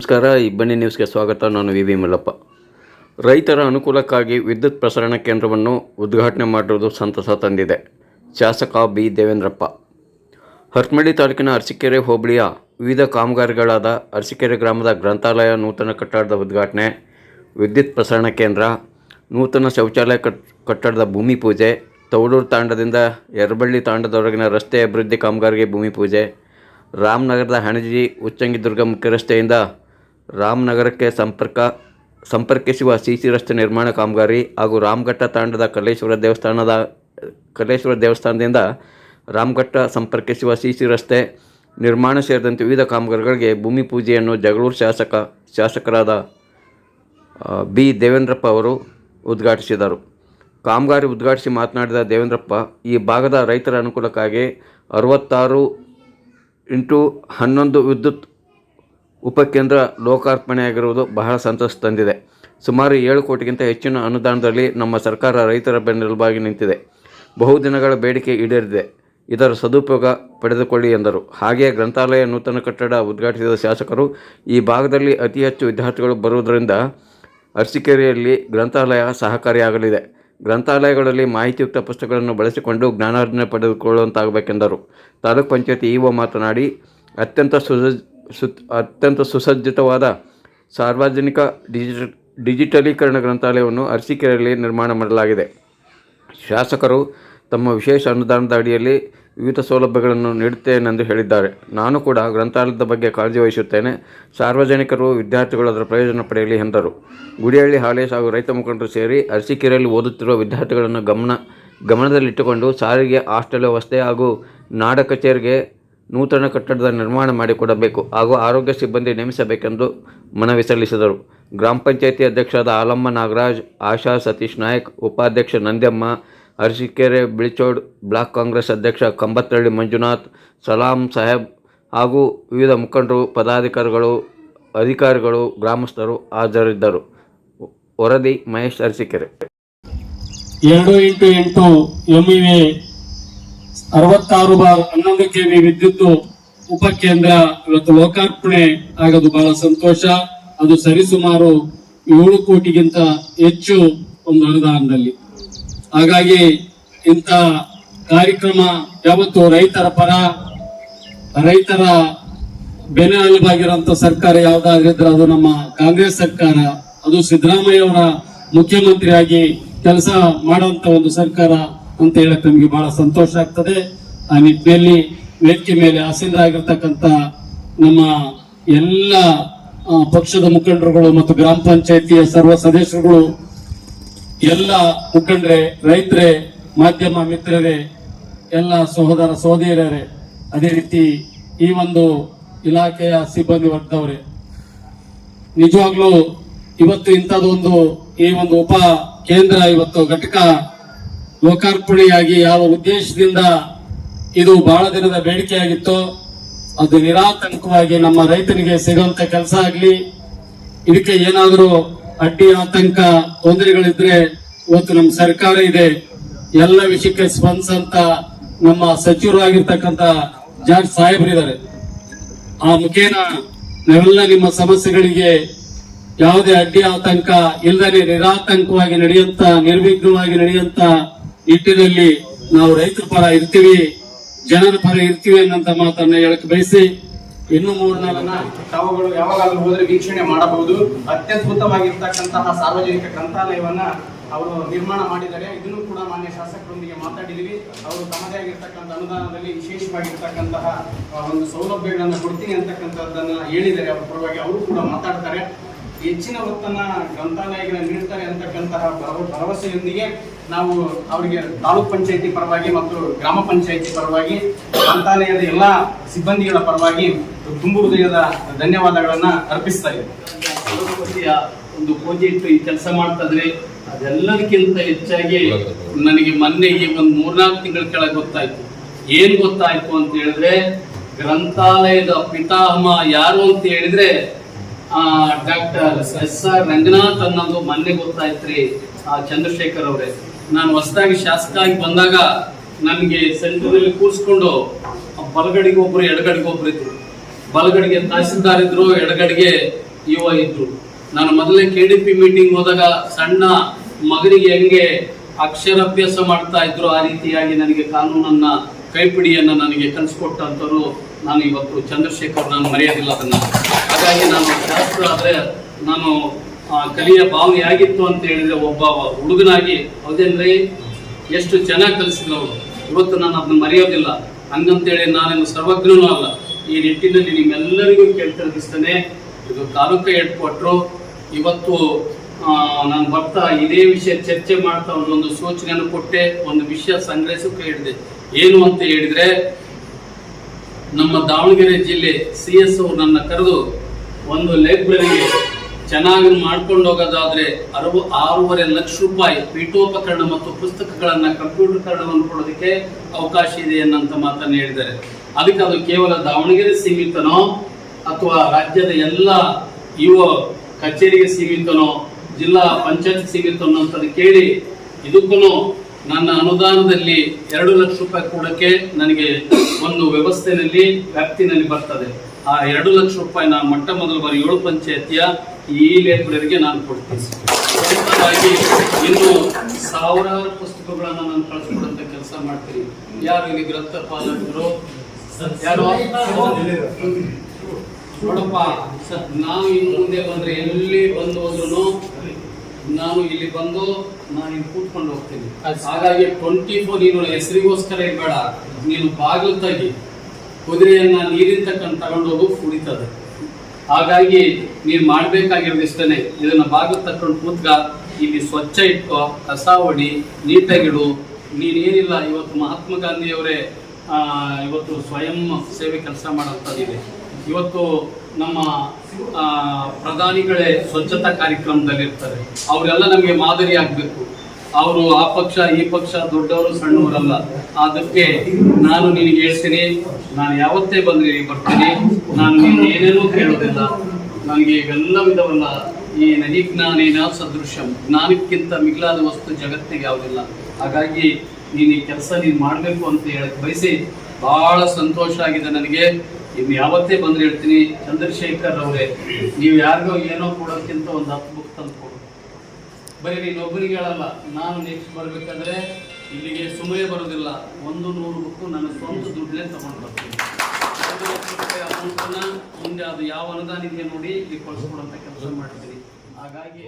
ನಮಸ್ಕಾರ ಇಬ್ಬನಿ ನ್ಯೂಸ್ಗೆ ಸ್ವಾಗತ. ನಾನು ವಿ ವಿ ಮಲ್ಲಪ್ಪ. ರೈತರ ಅನುಕೂಲಕ್ಕಾಗಿ ವಿದ್ಯುತ್ ಪ್ರಸರಣ ಕೇಂದ್ರವನ್ನು ಉದ್ಘಾಟನೆ ಮಾಡಿರುವುದು ಸಂತಸ ತಂದಿದೆ. ಶಾಸಕ ಬಿ. ದೇವೇಂದ್ರಪ್ಪ. ಹರ್ಮಳ್ಳಿ ತಾಲೂಕಿನ ಅರಸಿಕೆರೆ ಹೋಬಳಿಯ ವಿವಿಧ ಕಾಮಗಾರಿಗಳಾದ ಅರಸಿಕೆರೆ ಗ್ರಾಮದ ಗ್ರಂಥಾಲಯ ನೂತನ ಕಟ್ಟಡದ ಉದ್ಘಾಟನೆ, ವಿದ್ಯುತ್ ಪ್ರಸರಣ ಕೇಂದ್ರ, ನೂತನ ಶೌಚಾಲಯ ಕಟ್, ಕಟ್ಟಡದ ಭೂಮಿ ಪೂಜೆ, ತೌಡೂರು ತಾಂಡದಿಂದ ಎರಬಳ್ಳಿ ತಾಂಡದವರೆಗಿನ ರಸ್ತೆ ಅಭಿವೃದ್ಧಿ ಕಾಮಗಾರಿಗೆ ಭೂಮಿ ಪೂಜೆ, ರಾಮನಗರದ ಹಣಜಿ ಉಚ್ಚಂಗಿದುರ್ಗ ಮುಖ್ಯ ರಸ್ತೆಯಿಂದ ರಾಮನಗರಕ್ಕೆ ಸಂಪರ್ಕ, ಸಂಪರ್ಕಿಸುವ ಸಿ ಸಿ ರಸ್ತೆ ನಿರ್ಮಾಣ ಕಾಮಗಾರಿ ಹಾಗೂ ರಾಮಘಟ್ಟ ತಾಂಡದ ಕಲ್ಲೇಶ್ವರ ದೇವಸ್ಥಾನದ, ಕಲ್ಲೇಶ್ವರ ದೇವಸ್ಥಾನದಿಂದ ರಾಮಘಟ್ಟ ಸಂಪರ್ಕಿಸುವ ಸಿ ಸಿ ರಸ್ತೆ ನಿರ್ಮಾಣ ಸೇರಿದಂತೆ ವಿವಿಧ ಕಾಮಗಾರಿಗಳಿಗೆ ಭೂಮಿ ಪೂಜೆಯನ್ನು ಜಗಳೂರು ಶಾಸಕ, ಶಾಸಕರಾದ ಬಿ ದೇವೇಂದ್ರಪ್ಪ ಅವರು ಉದ್ಘಾಟಿಸಿದರು. ಕಾಮಗಾರಿ ಉದ್ಘಾಟಿಸಿ ಮಾತನಾಡಿದ ದೇವೇಂದ್ರಪ್ಪ, ಈ ಭಾಗದ ರೈತರ ಅನುಕೂಲಕ್ಕಾಗಿ ಅರವತ್ತಾರು ಇಂಟು ಹನ್ನೊಂದು ವಿದ್ಯುತ್ ಉಪಕೇಂದ್ರ ಲೋಕಾರ್ಪಣೆಯಾಗಿರುವುದು ಬಹಳ ಸಂತಸ ತಂದಿದೆ. ಸುಮಾರು ಏಳು ಕೋಟಿಗಿಂತ ಹೆಚ್ಚಿನ ಅನುದಾನದಲ್ಲಿ ನಮ್ಮ ಸರ್ಕಾರ ರೈತರ ಬೆನ್ನೆಲುಬಾಗಿ ನಿಂತಿದೆ. ಬಹುದಿನಗಳ ಬೇಡಿಕೆ ಈಡೇರಿದೆ. ಇದರ ಸದುಪಯೋಗ ಪಡೆದುಕೊಳ್ಳಿ ಎಂದರು. ಹಾಗೆಯೇ ಗ್ರಂಥಾಲಯ ನೂತನ ಕಟ್ಟಡ ಉದ್ಘಾಟಿಸಿದ ಶಾಸಕರು, ಈ ಭಾಗದಲ್ಲಿ ಅತಿ ಹೆಚ್ಚು ವಿದ್ಯಾರ್ಥಿಗಳು ಬರುವುದರಿಂದ ಅರಸಿಕೆರೆಯಲ್ಲಿ ಗ್ರಂಥಾಲಯ ಸಹಕಾರಿಯಾಗಲಿದೆ. ಗ್ರಂಥಾಲಯಗಳಲ್ಲಿ ಮಾಹಿತಿಯುಕ್ತ ಪುಸ್ತಕಗಳನ್ನು ಬಳಸಿಕೊಂಡು ಜ್ಞಾನಾರ್ಜನೆ ಪಡೆದುಕೊಳ್ಳುವಂತಾಗಬೇಕೆಂದರು. ತಾಲೂಕ್ ಪಂಚಾಯತಿ ಇಒ ಮಾತನಾಡಿ, ಅತ್ಯಂತ ಸುಸಜ್ಜ ಸುತ್ ಅತ್ಯಂತ ಸುಸಜ್ಜಿತವಾದ ಸಾರ್ವಜನಿಕ ಡಿಜಿಟ ಡಿಜಿಟಲೀಕರಣ ಗ್ರಂಥಾಲಯವನ್ನು ಅರಸೀಕೆರೆಯಲ್ಲಿ ನಿರ್ಮಾಣ ಮಾಡಲಾಗಿದೆ. ಶಾಸಕರು ತಮ್ಮ ವಿಶೇಷ ಅನುದಾನದ ಅಡಿಯಲ್ಲಿ ವಿವಿಧ ಸೌಲಭ್ಯಗಳನ್ನು ನೀಡುತ್ತೇನೆಂದು ಹೇಳಿದ್ದಾರೆ. ನಾನು ಕೂಡ ಗ್ರಂಥಾಲಯದ ಬಗ್ಗೆ ಕಾಳಜಿ ವಹಿಸುತ್ತೇನೆ. ಸಾರ್ವಜನಿಕರು, ವಿದ್ಯಾರ್ಥಿಗಳು ಅದರ ಪ್ರಯೋಜನ ಪಡೆಯಲಿ ಎಂದರು. ಗುಡಿಹಳ್ಳಿ ಹಾಲೇಶ್ ಹಾಗೂ ರೈತ ಮುಖಂಡರು ಸೇರಿ ಅರಸೀಕೆರೆಯಲ್ಲಿ ಓದುತ್ತಿರುವ ವಿದ್ಯಾರ್ಥಿಗಳನ್ನು ಗಮನ ಗಮನದಲ್ಲಿಟ್ಟುಕೊಂಡು ಸಾರಿಗೆ, ಹಾಸ್ಟೆಲ್ ವ್ಯವಸ್ಥೆ ಹಾಗೂ ನಾಡ ಕಚೇರಿಗೆ ನೂತನ ಕಟ್ಟಡದ ನಿರ್ಮಾಣ ಮಾಡಿಕೊಡಬೇಕು ಹಾಗೂ ಆರೋಗ್ಯ ಸಿಬ್ಬಂದಿ ನೇಮಿಸಬೇಕೆಂದು ಮನವಿ ಸಲ್ಲಿಸಿದರು. ಗ್ರಾಮ ಪಂಚಾಯಿತಿ ಅಧ್ಯಕ್ಷರಾದ ಆಲಮ್ಮ ನಾಗರಾಜ್, ಆಶಾ ಸತೀಶ್ ನಾಯಕ್, ಉಪಾಧ್ಯಕ್ಷ ನಂದ್ಯಮ್ಮ, ಅರಸೀಕೆರೆ ಬಿಳಿಚೋಡ್ ಬ್ಲಾಕ್ ಕಾಂಗ್ರೆಸ್ ಅಧ್ಯಕ್ಷ ಕಂಬತ್ತಳ್ಳಿ ಮಂಜುನಾಥ್, ಸಲಾಂ ಸಾಹೇಬ್ ಹಾಗೂ ವಿವಿಧ ಮುಖಂಡರು, ಪದಾಧಿಕಾರಿಗಳು, ಅಧಿಕಾರಿಗಳು, ಗ್ರಾಮಸ್ಥರು ಹಾಜರಿದ್ದರು. ವರದಿ ಮಹೇಶ್ ಅರಸಿಕೆರೆ. ಎರಡು ಇಂಟು ಎಂಟು ಎಂಇವಿ ಅರವತ್ತಾರು ಬಾರ್ ಹನ್ನೊಂದು ಕೆವಿ ವಿದ್ಯುತ್ ಉಪಕೇಂದ್ರ ಇವತ್ತು ಲೋಕಾರ್ಪಣೆ ಆಗೋದು ಬಹಳ ಸಂತೋಷ. ಅದು ಸರಿಸುಮಾರು ಏಳು ಕೋಟಿಗಿಂತ ಹೆಚ್ಚು ಒಂದು ಅನುದಾನದಲ್ಲಿ. ಹಾಗಾಗಿ ಇಂಥ ಕಾರ್ಯಕ್ರಮ ಯಾವತ್ತು ರೈತರ ಪರ, ರೈತರ ಬೆನ್ನೆಲುಬಾಗಿರುವಂತ ಸರ್ಕಾರ ಯಾವ್ದಾದ್ರಿದ್ರೆ ಅದು ನಮ್ಮ ಕಾಂಗ್ರೆಸ್ ಸರ್ಕಾರ, ಅದು ಸಿದ್ದರಾಮಯ್ಯ ಅವರ ಮುಖ್ಯಮಂತ್ರಿಯಾಗಿ ಕೆಲಸ ಮಾಡುವಂತ ಒಂದು ಸರ್ಕಾರ. ಅಂತ ಹೇಳಕ್ ನಮಗೆ ಬಹಳ ಸಂತೋಷ ಆಗ್ತದೆ. ಆ ನಿಟ್ಟಿನಲ್ಲಿ ವೇದಿಕೆ ಮೇಲೆ ಆಸೀನರಾಗಿರ್ತಕ್ಕಂಥ ನಮ್ಮ ಎಲ್ಲ ಪಕ್ಷದ ಮುಖಂಡರುಗಳು ಮತ್ತು ಗ್ರಾಮ ಪಂಚಾಯತಿಯ ಸರ್ವ ಸದಸ್ಯರುಗಳು, ಎಲ್ಲ ಮುಖಂಡರೆ, ರೈತರೇ, ಮಾಧ್ಯಮ ಮಿತ್ರರೇ, ಎಲ್ಲ ಸಹೋದರ ಸಹೋದರಿಯರೇ, ಅದೇ ರೀತಿ ಈ ಒಂದು ಇಲಾಖೆಯ ಸಿಬ್ಬಂದಿ ವರ್ಗದವರೇ, ನಿಜವಾಗ್ಲೂ ಇವತ್ತು ಇಂಥದ್ದೊಂದು ಈ ಒಂದು ಉಪ ಕೇಂದ್ರ, ಇವತ್ತು ಘಟಕ ಲೋಕಾರ್ಪಣೆಯಾಗಿ ಯಾವ ಉದ್ದೇಶದಿಂದ ಇದು ಬಹಳ ದಿನದ ಬೇಡಿಕೆಯಾಗಿತ್ತು, ಅದು ನಿರಾತಂಕವಾಗಿ ನಮ್ಮ ರೈತನಿಗೆ ಸಿಗುವಂತ ಕೆಲಸ ಆಗ್ಲಿ. ಇದಕ್ಕೆ ಏನಾದರೂ ಅಡ್ಡಿ ಆತಂಕ, ತೊಂದರೆಗಳಿದ್ರೆ ಇವತ್ತು ನಮ್ಮ ಸರ್ಕಾರ ಇದೆ. ಎಲ್ಲ ವಿಷಯಕ್ಕೆ ಸ್ಪಂದಿಸಂತ ನಮ್ಮ ಸಚಿವರಾಗಿರ್ತಕ್ಕಂಥ ಜಾರ್ಜ್ ಸಾಹೇಬ್ರಿದ್ದಾರೆ. ಆ ಮುಖೇನ ನಾವೆಲ್ಲ ನಿಮ್ಮ ಸಮಸ್ಯೆಗಳಿಗೆ ಯಾವುದೇ ಅಡ್ಡಿ ಆತಂಕ, ಇಲ್ಲದೆ ನಿರಾತಂಕವಾಗಿ ನಡೆಯುವಂತ, ನಿರ್ವಿಘ್ನವಾಗಿ ನಡೆಯುವಂತ ನಿಟ್ಟಿನಲ್ಲಿ ನಾವು ರೈತರ ಪರ ಇರ್ತೀವಿ, ಜನರ ಪರ ಇರ್ತೀವಿ ಅನ್ನೋಂತ ಮಾತನ್ನ ಹೇಳಕ್ ಬಯಸಿ ಇನ್ನು ಮೂರು ನಾಲ್ಕು ತಾವುಗಳು ಯಾವಾಗಾದ್ರೂ ಹೋದ್ರೆ ವೀಕ್ಷಣೆ ಮಾಡಬಹುದು. ಅತ್ಯದ್ಭುತವಾಗಿರ್ತಕ್ಕಂತಹ ಸಾರ್ವಜನಿಕ ಗ್ರಂಥಾಲಯವನ್ನ ಅವರು ನಿರ್ಮಾಣ ಮಾಡಿದ್ದಾರೆ. ಇದನ್ನು ಕೂಡ ಮಾನ್ಯ ಶಾಸಕರೊಂದಿಗೆ ಮಾತಾಡಿದೀವಿ ಅವರು ತಮ್ಮದೇ ಆಗಿರ್ತಕ್ಕಂಥ ಅನುದಾನದಲ್ಲಿ ವಿಶೇಷವಾಗಿರ್ತಕ್ಕಂತಹ ಒಂದು ಸೌಲಭ್ಯಗಳನ್ನು ಕೊಡ್ತೀನಿ ಅಂತಕ್ಕಂಥದ್ದನ್ನ ಹೇಳಿದ್ದಾರೆ. ಅವರ ಪರವಾಗಿ ಅವರು ಕೂಡ ಮಾತಾಡ್ತಾರೆ. ಹೆಚ್ಚಿನ ಹೊತ್ತನ್ನ ಗ್ರಂಥಾಲಯಗಳ ನೀಡ್ತಾರೆ ಅಂತಕ್ಕಂತಹ ಭರವ- ಭರವಸೆಯೊಂದಿಗೆ ನಾವು ಅವರಿಗೆ ತಾಲೂಕ್ ಪಂಚಾಯತಿ ಪರವಾಗಿ ಮತ್ತು ಗ್ರಾಮ ಪಂಚಾಯತಿ ಪರವಾಗಿ ಗ್ರಂಥಾಲಯದ ಎಲ್ಲ ಸಿಬ್ಬಂದಿಗಳ ಪರವಾಗಿ ತುಂಬು ಹೃದಯದ ಧನ್ಯವಾದಗಳನ್ನ ಅರ್ಪಿಸ್ತಾ ಇದ್ದೀವಿ ಒಂದು ಒಂದು ಪ್ರಾಜೆಕ್ಟ್ ಈ ಕೆಲಸ ಮಾಡ್ತಾ ಇದ್ರೆ ಅದೆಲ್ಲದಕ್ಕಿಂತ ಹೆಚ್ಚಾಗಿ ನನಗೆ ಮೊನ್ನೆ ಈ ಒಂದು ಮೂರ್ನಾಲ್ಕು ತಿಂಗಳ ಕೆಳಗೆ ಗೊತ್ತಾಯ್ತು. ಏನ್ ಗೊತ್ತಾಯ್ತು ಅಂತ ಹೇಳಿದ್ರೆ ಗ್ರಂಥಾಲಯದ ಪಿತಾಮಹ ಯಾರು ಅಂತ ಹೇಳಿದ್ರೆ ಡಾಕ್ಟರ್ ಎಸ್ ಆರ್ ರಂಗನಾಥ್ ಅನ್ನೋದು ಮೊನ್ನೆ ಗೊತ್ತಾಯ್ತ್ರಿ, ಆ, ಚಂದ್ರಶೇಖರ್ ಅವರೇ. ನಾನು ಹೊಸದಾಗಿ ಶಾಸಕ ಆಗಿ ಬಂದಾಗ ನನಗೆ ಸೆಂಟರ್ನಲ್ಲಿ ಕೂರಿಸ್ಕೊಂಡು ಬಲಗಡೆಗೆ ಒಬ್ಬರು ಎಡಗಡೆಗೆ ಒಬ್ಬರು ಇದ್ರು. ಬಲಗಡೆಗೆ ತಹಸೀಲ್ದಾರ್ ಇದ್ರು, ಎಡಗಡೆಗೆ ಯುವ ಇದ್ರು. ನಾನು ಮೊದಲೇ ಕೆ ಡಿ ಪಿ ಮೀಟಿಂಗ್ ಹೋದಾಗ ಸಣ್ಣ ಮಗನಿಗೆ ಹೆಂಗೆ ಅಕ್ಷರಾಭ್ಯಾಸ ಮಾಡ್ತಾ ಇದ್ರು, ಆ ರೀತಿಯಾಗಿ ನನಗೆ ಕಾನೂನನ್ನ, ಕೈಪಿಡಿಯನ್ನು ನನಗೆ ಕಲಿಸ್ಕೊಟ್ಟಂತವರು ನಾನು ಇವತ್ತು. ಚಂದ್ರಶೇಖರ್ ನಾನು ಮರೆಯೋದಿಲ್ಲ ಅದನ್ನ. ಹಾಗಾಗಿ ನಾನು ಶಾಸ್ತ್ರ ಆದ್ರೆ ನಾನು ಕಲಿಯ ಭಾವನೆ ಆಗಿತ್ತು ಅಂತ ಹೇಳಿದ್ರೆ ಒಬ್ಬ ಹುಡುಗನಾಗಿ, ಹೌದೇನ್ರಿ? ಎಷ್ಟು ಚೆನ್ನಾಗಿ ಕಲಿಸಿದ್ರು ಅವರು. ಇವತ್ತು ನಾನು ಅದನ್ನ ಮರೆಯೋದಿಲ್ಲ. ಹಂಗಂತೇಳಿ ನಾನೇನು ಸರ್ವಜ್ಞನೂ ಅಲ್ಲ. ಈ ನಿಟ್ಟಿನಲ್ಲಿ ನಿಮ್ಮೆಲ್ಲರಿಗೂ ಕೇಳ್ತಿರ್ಗಿಸ್ತಾನೆ ಇದು ತಾಲೂಕು ಹೆಡ್ ಇವತ್ತು ನಾನು ಬರ್ತಾ ಇದೇ ವಿಷಯ ಚರ್ಚೆ ಮಾಡ್ತಾ ಒಂದು ಸೂಚನೆಯನ್ನು ಕೊಟ್ಟೆ, ಒಂದು ವಿಷಯ ಸಂಗ್ರಹಿಸೋಕೆ ಹೇಳಿದೆ ಏನು ಅಂತ ಹೇಳಿದ್ರೆ, ನಮ್ಮ ದಾವಣಗೆರೆ ಜಿಲ್ಲೆ ಸಿ ಎಸ್ ನನ್ನ ಕರೆದು ಒಂದು ಲೈಬ್ರರಿಗೆ ಚೆನ್ನಾಗಿ ಮಾಡ್ಕೊಂಡು ಹೋಗೋದಾದ್ರೆ ಅರವ ಆರೂವರೆ ಲಕ್ಷ ರೂಪಾಯಿ ಪೀಠೋಪಕರಣ ಮತ್ತು ಪುಸ್ತಕಗಳನ್ನ ಕಂಪ್ಯೂಟರ್ಕರಣವನ್ನು ಕೊಡೋದಕ್ಕೆ ಅವಕಾಶ ಇದೆ ಅನ್ನಂತ ಮಾತನ್ನ ಹೇಳಿದ್ದಾರೆ. ಅದಕ್ಕೆ ಅದು ಕೇವಲ ದಾವಣಗೆರೆ ಸೀಮಿತನೋ ಅಥವಾ ರಾಜ್ಯದ ಎಲ್ಲ ಯುವ ಕಚೇರಿಗೆ ಸೀಮಿತನೋ, ಜಿಲ್ಲಾ ಪಂಚಾಯತ್ ಸೀಮಿತನೋ ಅಂತ ಕೇಳಿ ಇದಕ್ಕೂ ನನ್ನ ಅನುದಾನದಲ್ಲಿ ಎರಡು ಲಕ್ಷ ರೂಪಾಯಿ ಕೊಡೋಕ್ಕೆ ನನಗೆ ಒಂದು ವ್ಯವಸ್ಥೆನಲ್ಲಿ ವ್ಯಾಪ್ತಿನಲ್ಲಿ ಬರ್ತದೆ. ಆ ಎರಡು ಲಕ್ಷ ರೂಪಾಯಿ ನಾನು ಮೊಟ್ಟ ಮೊದಲು ಬಾರಿ ಏಳು ಪಂಚಾಯತಿಯ ಈ ಲೈಬ್ರರಿಗೆ ನಾನು ಕೊಡ್ತೀನಿ. ಇನ್ನು ಸಾವಿರಾರು ಪುಸ್ತಕಗಳನ್ನು ನಾನು ಕಳಿಸ್ಕೊಡಂತ ಕೆಲಸ ಮಾಡ್ತೀನಿ. ಯಾರು ಇಲ್ಲಿ ಗ್ರಂಥಪಾಲಕರು? ಯಾರು? ನೋಡಪ್ಪ ಸರ್ ನಾವು ಇನ್ನು ಮುಂದೆ ಬಂದ್ರೆ ಎಲ್ಲಿ ಬಂದು ಹೋದ್ರು ನಾನು ಇಲ್ಲಿ ಬಂದು ನಾನು ಇಲ್ಲಿ ಕೂತ್ಕೊಂಡು ಹೋಗ್ತೀನಿ. ಹಾಗಾಗಿ ಟ್ವೆಂಟಿ ಫೋರ್ ನೀನು ಹೆಸರಿಗೋಸ್ಕರ ಇರಬೇಡ. ನೀನು ಬಾಗಿಲು ತೆಗಿ. ಕುದುರೆಯನ್ನ ನೀರಿನ ತಕ್ಕಂತ ತಗೊಂಡೋಗು ಕುಡಿತದೆ. ಹಾಗಾಗಿ ನೀನು ಮಾಡಬೇಕಾಗಿರೋದಿಷ್ಟೇ ಇದನ್ನು ಬಾಗಿ ತಕೊಂಡು ಕೂತ್ಗ ಇಲ್ಲಿ ಸ್ವಚ್ಛ ಇಟ್ಟು ಕಸ ಹೊಡಿ ನೀಟಾಗಿಡು. ನೀನೇನಿಲ್ಲ, ಇವತ್ತು ಮಹಾತ್ಮ ಗಾಂಧಿಯವರೇ ಇವತ್ತು ಸ್ವಯಂ ಸೇವೆ ಕೆಲಸ ಮಾಡುವಂಥದ್ದಿದೆ ಇವತ್ತು ನಮ್ಮ ಪ್ರಧಾನಿಗಳೇ ಸ್ವಚ್ಛತಾ ಕಾರ್ಯಕ್ರಮದಲ್ಲಿರ್ತಾರೆ. ಅವರೆಲ್ಲ ನಮಗೆ ಮಾದರಿ ಆಗ್ಬೇಕು ಅವರು ಆ ಪಕ್ಷ, ಈ ಪಕ್ಷ ದೊಡ್ಡವರು ಸಣ್ಣವರಲ್ಲ. ಅದಕ್ಕೆ ನಾನು ನಿನಗೆ ಹೇಳ್ತೀನಿ, ನಾನು ಯಾವತ್ತೇ ಬಂದ್ರೆ ಬರ್ತೀನಿ. ನಾನು ನೀನು ಏನೇನೂ ಕೇಳೋದಿಲ್ಲ. ನನಗೆ ಇವೆಲ್ಲ ವಿಧವಲ್ಲ. ಈ ನದಿ ಜ್ಞಾನೇನ ಸದೃಶ್ಯಂ. ಜ್ಞಾನಕ್ಕಿಂತ ಮಿಗಿಲಾದ ವಸ್ತು ಜಗತ್ತಿಗೆ ಯಾವುದಿಲ್ಲ. ಹಾಗಾಗಿ ನೀನು ಈ ಕೆಲಸ ನೀನು ಮಾಡಬೇಕು ಅಂತ ಹೇಳಕ್ ಬಯಸಿ ಬಹಳ ಸಂತೋಷ ಆಗಿದೆ ನನಗೆ. ಇನ್ನು ಯಾವತ್ತೇ ಬಂದ್ರೆ ಹೇಳ್ತೀನಿ, ಚಂದ್ರಶೇಖರ್ ಅವರೇ, ನೀವು ಯಾರಿಗೋ ಏನೋ ಕೊಡೋಕ್ಕಿಂತ ಒಂದು ಹತ್ತು ಬುಕ್ ತಂದು ಕೊಡು ಬರೀ ನೀನು ಒಬ್ಬರಿಗೆ ಹೇಳಲ್ಲ, ನಾನು ನೆಕ್ಸ್ಟ್ ಬರಬೇಕಂದ್ರೆ ಇಲ್ಲಿಗೆ ಸುಮ್ಮನೆ ಬರೋದಿಲ್ಲ ಒಂದು ನೂರು ಬುಕ್ಕು ನನ್ನ ಸ್ವಂತ ದುಡ್ಡಲ್ಲೇ ತಗೊಂಡು ಬರ್ತೀನಿ. ಲಕ್ಷ ರೂಪಾಯಿ ಅಮೌಂಟನ್ನ ಮುಂದೆ ಅದು ಯಾವ ಅನುದಾನ ಇದೆ ನೋಡಿ ಇಲ್ಲಿ ಕಳಿಸ್ಕೊಡೋಂಥ ಕೆಲಸ ಮಾಡ್ತೀನಿ. ಹಾಗಾಗಿ